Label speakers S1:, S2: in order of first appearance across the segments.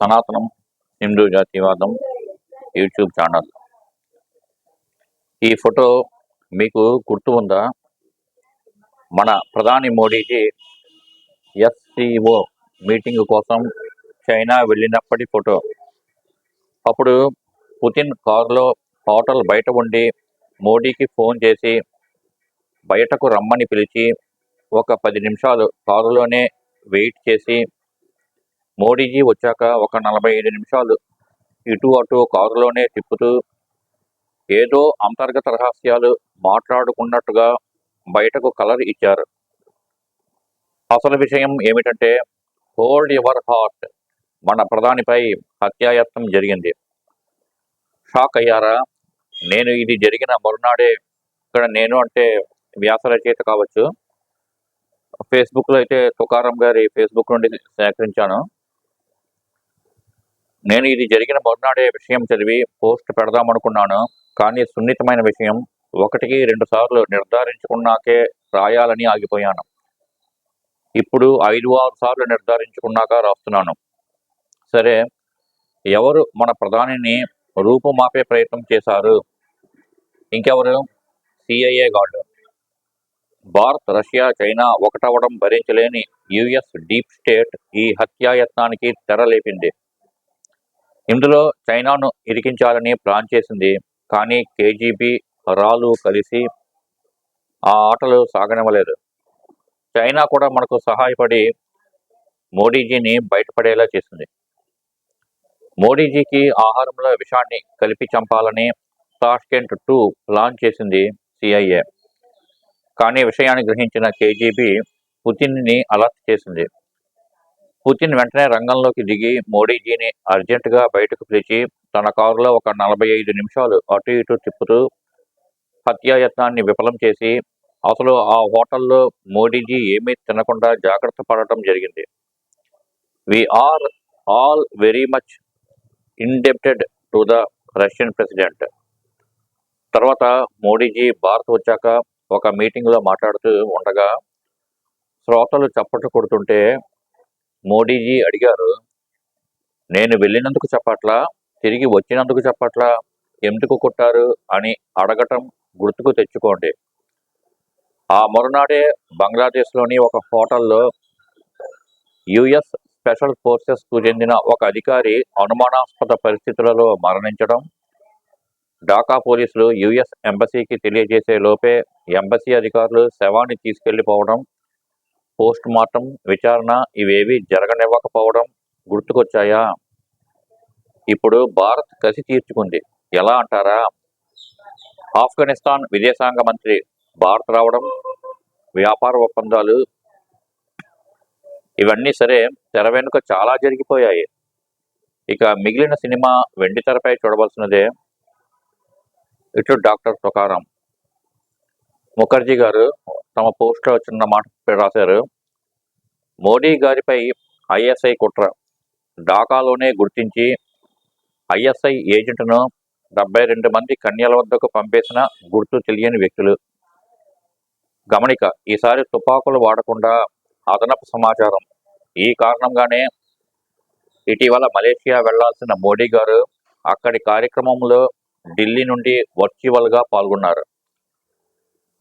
S1: సనాతనం హిందూ జాతీయవాదం YouTube channel. ఈ ఫోటో మీకు గుర్తు ఉందా? మన ప్రధాని మోడీజీ ఎస్సిఓ మీటింగ్ కోసం చైనా వెళ్ళినప్పటి ఫోటో. అప్పుడు పుతిన్ కారులో హోటల్ బయట ఉండి మోడీకి ఫోన్ చేసి బయటకు రమ్మని పిలిచి ఒక పది నిమిషాలు కారులోనే వెయిట్ చేసి మోడీజీ వచ్చాక ఒక నలభై ఐదు నిమిషాలు ఇటు అటు కారులోనే తిప్పుతూ ఏదో అంతర్గత రహస్యాలు మాట్లాడుకున్నట్టుగా బయటకు కలర్ ఇచ్చారు. అసలు విషయం ఏమిటంటే హోల్డ్ యువర్ హార్ట్ మన ప్రధానిపై హత్యాయత్నం జరిగింది. షాక్ అయ్యారా? నేను ఇది జరిగిన మరునాడే ఇక్కడ నేను అంటే వ్యాస రచయిత కావచ్చు. ఫేస్బుక్లో అయితే తుకారం గారి ఫేస్బుక్ నుండి సేకరించాను. నేను ఇది జరిగిన మరునాడే విషయం చదివి పోస్ట్ పెడదామనుకున్నాను కానీ సున్నితమైన విషయం ఒకటికి రెండు సార్లు నిర్ధారించుకున్నాకే రాయాలని ఆగిపోయాను. ఇప్పుడు ఐదు ఆరు సార్లు నిర్ధారించుకున్నాక రాస్తున్నాను. సరే ఎవరు మన ప్రధానిని రూపుమాపే ప్రయత్నం చేశారు? ఇంకెవరు? CIA guard Bharat Russia China ఒకటవడం భరించలేని యుఎస్ డీప్ స్టేట్ ఈ హత్యాయత్నానికి తెరలేపింది. ఇందులో చైనాను ఇరికించాలని ప్లాన్ చేసింది. కానీ కేజీబీ రాలు కలిసి ఆ ఆటలు సాగనివ్వలేదు. చైనా కూడా మనకు సహాయపడి మోడీజీని బయటపడేలా చేసింది. మోడీజీకి ఆహారంలో విషాన్ని కలిపి చంపాలని టాస్కెంట్ టూ ప్లాన్ చేసింది సిఐఏ. కానీ విషయాన్ని గ్రహించిన కేజీబీ పుతిన్ని అలర్ట్ చేసింది. పుతిన్ వెంటనే రంగంలోకి దిగి మోడీజీని అర్జెంటుగా బయటకు పిలిచి తన కారులో ఒక నలభై ఐదు నిమిషాలు అటు ఇటు తిప్పుతూ హత్యాయత్నాన్ని విఫలం చేసి అసలు ఆ హోటల్లో మోడీజీ ఏమీ తినకుండా జాగ్రత్త పడటం జరిగింది. We are all very much indebted to the Russian president. తర్వాత మోడీజీ భారత్ వచ్చాక ఒక మీటింగ్లో మాట్లాడుతూ ఉండగా శ్రోతలు చప్పట్లు కొడుతుంటే మోడీజీ అడిగారు నేను వెళ్ళినందుకు చెప్పట్లా? తిరిగి వచ్చినందుకు చెప్పట్లా? ఎందుకు కొట్టారు? అని అడగటం గుర్తుకు తెచ్చుకోండి. ఆ మరునాడే బంగ్లాదేశ్లోని ఒక హోటల్లో యుఎస్ స్పెషల్ ఫోర్సెస్కు చెందిన ఒక అధికారి అనుమానాస్పద పరిస్థితులలో మరణించడం ఢాకా పోలీసులు యుఎస్ ఎంబసీకి తెలియజేసే లోపే ఎంబసీ అధికారులు శవాన్ని తీసుకెళ్ళిపోవడం పోస్ట్ మార్టం విచారణ ఇవేవి జరగనివ్వకపోవడం గుర్తుకొచ్చాయా? ఇప్పుడు భారత్ కసి తీర్చుకుంది. ఎలా అంటారా? ఆఫ్ఘనిస్తాన్ విదేశాంగ మంత్రి భారత్ రావడం వ్యాపార ఒప్పందాలు ఇవన్నీ సరే తెర వెనుక చాలా జరిగిపోయాయి. ఇక మిగిలిన సినిమా వెండి తెరపై చూడవలసినదే ఇటు డాక్టర్ తుకారం. ముఖర్జీ గారు తమ పోస్ట్లో చిన్న మాట రాశారు. మోడీ గారిపై ఐఎస్ఐ కుట్ర ఢాకాలోనే గుర్తించి ఐఎస్ఐ ఏజెంట్ను డెబ్బై రెండు మంది కన్యల వద్దకు పంపేసిన గుర్తు తెలియని వ్యక్తులు. గమనిక ఈసారి తుపాకులు వాడకుండా అదనపు సమాచారం. ఈ కారణంగానే ఇటీవల మలేషియా వెళ్ళాల్సిన మోడీ గారు అక్కడి కార్యక్రమంలో ఢిల్లీ నుండి వర్చువల్గా పాల్గొన్నారు.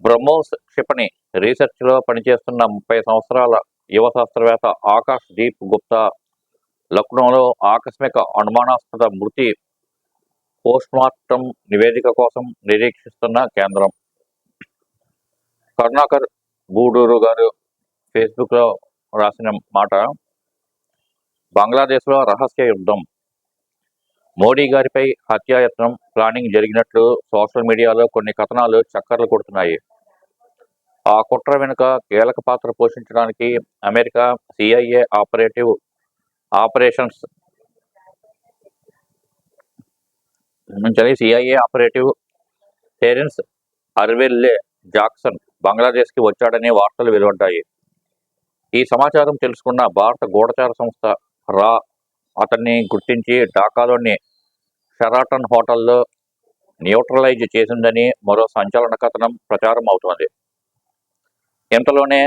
S1: బ్రహ్మోస్ క్షిపణి రీసెర్చ్లో పనిచేస్తున్న ముప్పై సంవత్సరాల యువ శాస్త్రవేత్త ఆకాష్ దీప్ గుప్తా లక్నోలో ఆకస్మిక అనుమానాస్పద మృతి పోస్ట్మార్టం నివేదిక కోసం నిరీక్షిస్తున్న కేంద్రం. కరుణాకర్ గూడూరు గారు ఫేస్బుక్లో రాసిన మాట బంగ్లాదేశ్లో రహస్య యుద్ధం మోడీ గారిపై హత్యాయత్నం ప్లానింగ్ జరిగినట్లు సోషల్ మీడియాలో కొన్ని కథనాలు చక్కర్లు కొడుతున్నాయి. ఆ కుట్ర వెనుక కీలక పాత్ర పోషించడానికి అమెరికా సిఐఏ ఆపరేటివ్ ఆపరేషన్స్ నుంచి CIA operative Terence Arvelle Jackson బంగ్లాదేశ్కి వచ్చాడనే వార్తలు వెలువడ్డాయి. ఈ సమాచారం తెలుసుకున్న భారత గూఢచార సంస్థ రా అతన్ని గుర్తించి ఢాకాలోని షెరాటన్ హోటల్లో న్యూట్రలైజ్ చేసిందని మరో సంచలన కథనం ప్రచారం అవుతోంది. ఇంతలోనే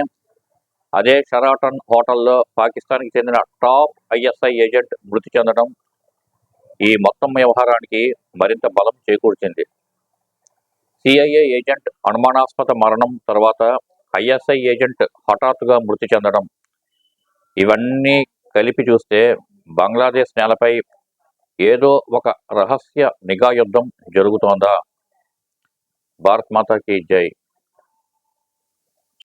S1: అదే షెరాటన్ హోటల్లో పాకిస్తాన్కి చెందిన టాప్ ఐఎస్ఐ ఏజెంట్ మృతి చెందడం ఈ మొత్తం వ్యవహారానికి మరింత బలం చేకూర్చింది. సిఐఏ ఏజెంట్ అనుమానాస్పద మరణం తర్వాత ఐఎస్ఐ ఏజెంట్ హఠాత్తుగా మృతి చెందడం ఇవన్నీ కలిపి చూస్తే బంగ్లాదేశ్ నేలపై ఏదో ఒక రహస్య నిఘా యుద్ధం జరుగుతోందా? భారత్ మాతాకి జై.